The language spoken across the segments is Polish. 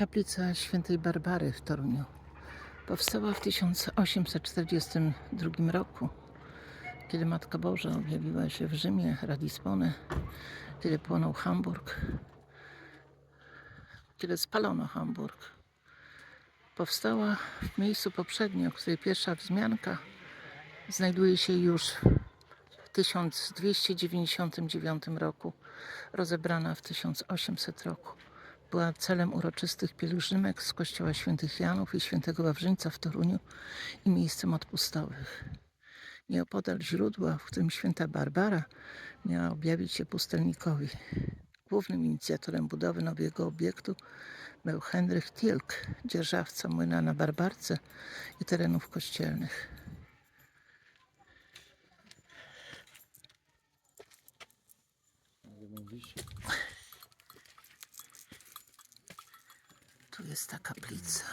Kaplica świętej Barbary w Toruniu powstała w 1842 roku, kiedy Matka Boża objawiła się w Rzymie, Radispone, kiedy płonął Hamburg, kiedy spalono Hamburg. Powstała w miejscu poprzednio, której pierwsza wzmianka znajduje się już w 1299 roku, rozebrana w 1800 roku. Była celem uroczystych pielgrzymek z kościoła świętych Janów i świętego Wawrzyńca w Toruniu i miejscem odpustowych. Nieopodal źródła, w którym święta Barbara miała objawić się pustelnikowi. Głównym inicjatorem budowy nowego obiektu był Henryk Tilk, dzierżawca młyna na Barbarce i terenów kościelnych. Jest ta kaplica.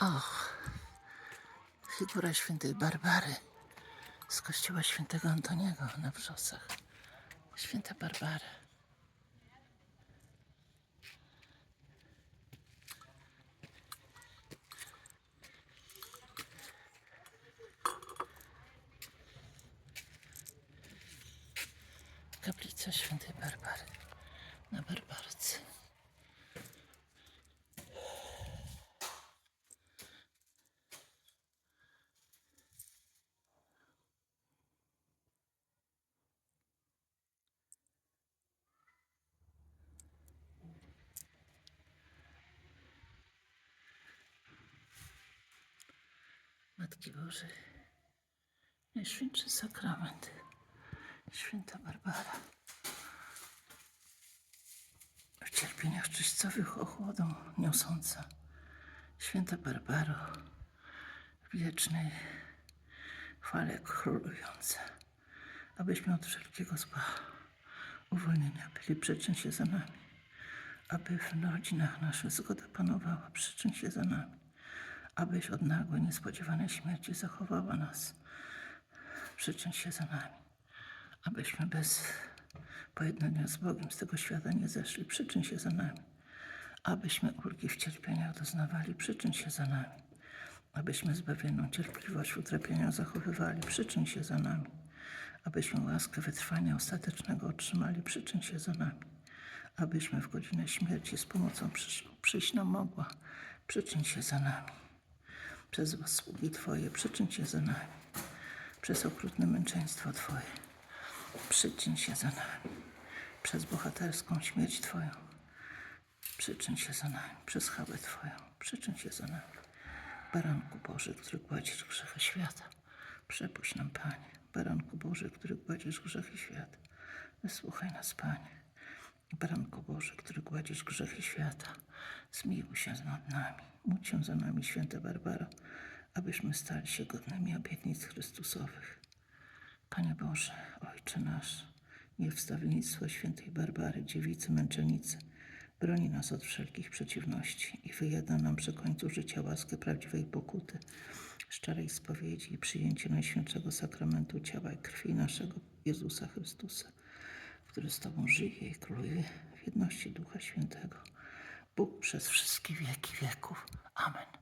Och, figura świętej Barbary z kościoła świętego Antoniego na Wrzosach. Święta Barbara. Kaplica świętej Barbary na Barbarce. Matki Bożej, Najświętszy Sakrament, Święta Barbara. W cierpieniach czyścowych ochłodą niosąca, Święta Barbaro, wiecznej chwale królująca, abyśmy od wszelkiego zła uwolnienia byli, przyczyn się za nami, aby w rodzinach naszych zgoda panowała, przyczyn się za nami, abyś od nagłej, niespodziewanej śmierci zachowała nas, przyczyn się za nami, abyśmy bez pojednania z Bogiem z tego świata nie zeszli, przyczyn się za nami, abyśmy ulgi w cierpieniach doznawali, przyczyn się za nami, abyśmy zbawioną cierpliwość w utrapieniach zachowywali, przyczyn się za nami, abyśmy łaskę wytrwania ostatecznego otrzymali, przyczyn się za nami, abyśmy w godzinę śmierci z pomocą przysz- przyjść nam mogła, przyczyn się za nami, przez zasługi Twoje, przyczyn się za nami, przez okrutne męczeństwo Twoje, przyczyn się za nami, przez bohaterską śmierć Twoją, przyczyn się za nami, przez chwałę Twoją, przyczyn się za nami. Baranku Boży, który gładzisz grzechy świata, przepuść nam, Panie. Baranku Boży, który gładzisz grzechy świata, wysłuchaj nas, Panie. Baranku Boży, który gładzisz grzechy świata, zmiłuj się nad nami. Módl się za nami, święta Barbaro, abyśmy stali się godnymi obietnic Chrystusowych. Panie Boże, Ojcze nasz, niech wstawiennictwo świętej Barbary, dziewicy męczennicy, broni nas od wszelkich przeciwności i wyjada nam przy końcu życia łaskę prawdziwej pokuty, szczerej spowiedzi i przyjęcie Najświętszego Sakramentu ciała i krwi naszego Jezusa Chrystusa, który z Tobą żyje i króluje w jedności Ducha Świętego. Bóg przez wszystkie wieki wieków. Amen.